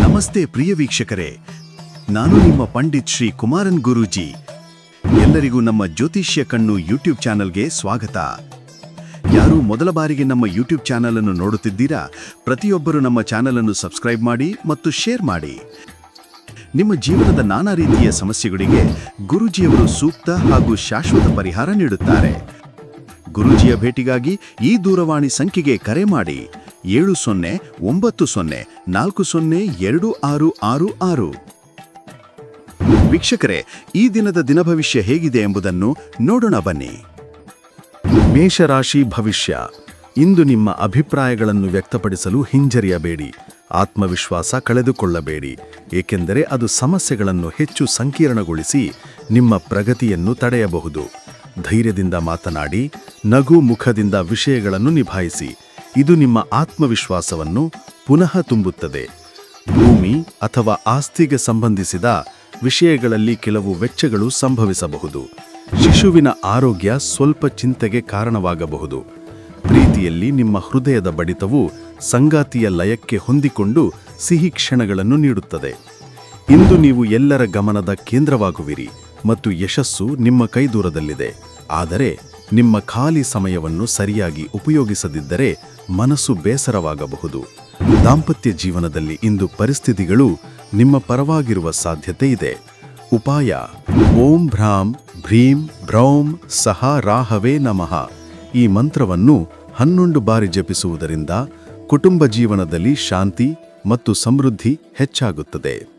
ನಮಸ್ತೆ ಪ್ರಿಯ ವೀಕ್ಷಕರೇ. ನಾನು ನಿಮ್ಮ ಪಂಡಿತ್ ಶ್ರೀ ಕುಮಾರನ್ ಗುರೂಜಿ. ಎಲ್ಲರಿಗೂ ನಮ್ಮ ಜ್ಯೋತಿಷ್ಯ ಕಣ್ಣು ಯೂಟ್ಯೂಬ್ ಚಾನಲ್ಗೆ ಸ್ವಾಗತ. ಯಾರು ಮೊದಲ ಬಾರಿಗೆ ನಮ್ಮ ಯೂಟ್ಯೂಬ್ ಚಾನಲ್ ಅನ್ನು ನೋಡುತ್ತಿದ್ದೀರಾ, ಪ್ರತಿಯೊಬ್ಬರು ನಮ್ಮ ಚಾನಲ್ ಅನ್ನು ಸಬ್ಸ್ಕ್ರೈಬ್ ಮಾಡಿ ಮತ್ತು ಶೇರ್ ಮಾಡಿ. ನಿಮ್ಮ ಜೀವನದ ನಾನಾ ರೀತಿಯ ಸಮಸ್ಯೆಗಳಿಗೆ ಗುರೂಜಿಯವರು ಸೂಕ್ತ ಹಾಗೂ ಶಾಶ್ವತ ಪರಿಹಾರ ನೀಡುತ್ತಾರೆ. ಗುರೂಜಿಯ ಭೇಟಿಗಾಗಿ ಈ ದೂರವಾಣಿ ಸಂಖ್ಯೆಗೆ ಕರೆ ಮಾಡಿ. ಏಳು ಸೊನ್ನೆ, ಒಂಬತ್ತು ಸೊನ್ನೆ, ನಾಲ್ಕು ಸೊನ್ನೆ, ಎರಡು ಆರು ಆರು ಆರು. ವೀಕ್ಷಕರೇ, ಈ ದಿನದ ದಿನಭವಿಷ್ಯ ಹೇಗಿದೆ ಎಂಬುದನ್ನು ನೋಡೋಣ ಬನ್ನಿ. ಮೇಷರಾಶಿ ಭವಿಷ್ಯ. ಇಂದು ನಿಮ್ಮ ಅಭಿಪ್ರಾಯಗಳನ್ನು ವ್ಯಕ್ತಪಡಿಸಲು ಹಿಂಜರಿಯಬೇಡಿ. ಆತ್ಮವಿಶ್ವಾಸ ಕಳೆದುಕೊಳ್ಳಬೇಡಿ. ಏಕೆಂದರೆ ಅದು ಸಮಸ್ಯೆಗಳನ್ನು ಹೆಚ್ಚು ಸಂಕೀರ್ಣಗೊಳಿಸಿ ನಿಮ್ಮ ಪ್ರಗತಿಯನ್ನು ತಡೆಯಬಹುದು. ಧೈರ್ಯದಿಂದ ಮಾತನಾಡಿ, ನಗು ಮುಖದಿಂದ ವಿಷಯಗಳನ್ನು ನಿಭಾಯಿಸಿ. ಇದು ನಿಮ್ಮ ಆತ್ಮವಿಶ್ವಾಸವನ್ನು ಪುನಃ ತುಂಬುತ್ತದೆ. ಭೂಮಿ ಅಥವಾ ಆಸ್ತಿಗೆ ಸಂಬಂಧಿಸಿದ ವಿಷಯಗಳಲ್ಲಿ ಕೆಲವು ವೆಚ್ಚಗಳು ಸಂಭವಿಸಬಹುದು. ಶಿಶುವಿನ ಆರೋಗ್ಯ ಸ್ವಲ್ಪ ಚಿಂತೆಗೆ ಕಾರಣವಾಗಬಹುದು. ಪ್ರೀತಿಯಲ್ಲಿ ನಿಮ್ಮ ಹೃದಯದ ಬಡಿತವು ಸಂಗಾತಿಯ ಲಯಕ್ಕೆ ಹೊಂದಿಕೊಂಡು ಸಿಹಿ ಕ್ಷಣಗಳನ್ನು ನೀಡುತ್ತದೆ. ಇಂದು ನೀವು ಎಲ್ಲರ ಗಮನದ ಕೇಂದ್ರವಾಗುವಿರಿ ಮತ್ತು ಯಶಸ್ಸು ನಿಮ್ಮ ಕೈದೂರದಲ್ಲಿದೆ. ಆದರೆ ನಿಮ್ಮ ಖಾಲಿ ಸಮಯವನ್ನು ಸರಿಯಾಗಿ ಉಪಯೋಗಿಸದಿದ್ದರೆ ಮನಸ್ಸು ಬೇಸರವಾಗಬಹುದು. ದಾಂಪತ್ಯ ಜೀವನದಲ್ಲಿ ಇಂದು ಪರಿಸ್ಥಿತಿಗಳು ನಿಮ್ಮ ಪರವಾಗಿರುವ ಸಾಧ್ಯತೆ ಇದೆ. ಉಪಾಯ, ಓಂ ಭ್ರಾಂ ಭ್ರೀಂ ಭ್ರೌಂ ಸಹ ರಾಹವೇ ನಮಃ. ಈ ಮಂತ್ರವನ್ನು ಹನ್ನೊಂದು ಬಾರಿ ಜಪಿಸುವುದರಿಂದ ಕುಟುಂಬ ಜೀವನದಲ್ಲಿ ಶಾಂತಿ ಮತ್ತು ಸಮೃದ್ಧಿ ಹೆಚ್ಚಾಗುತ್ತದೆ.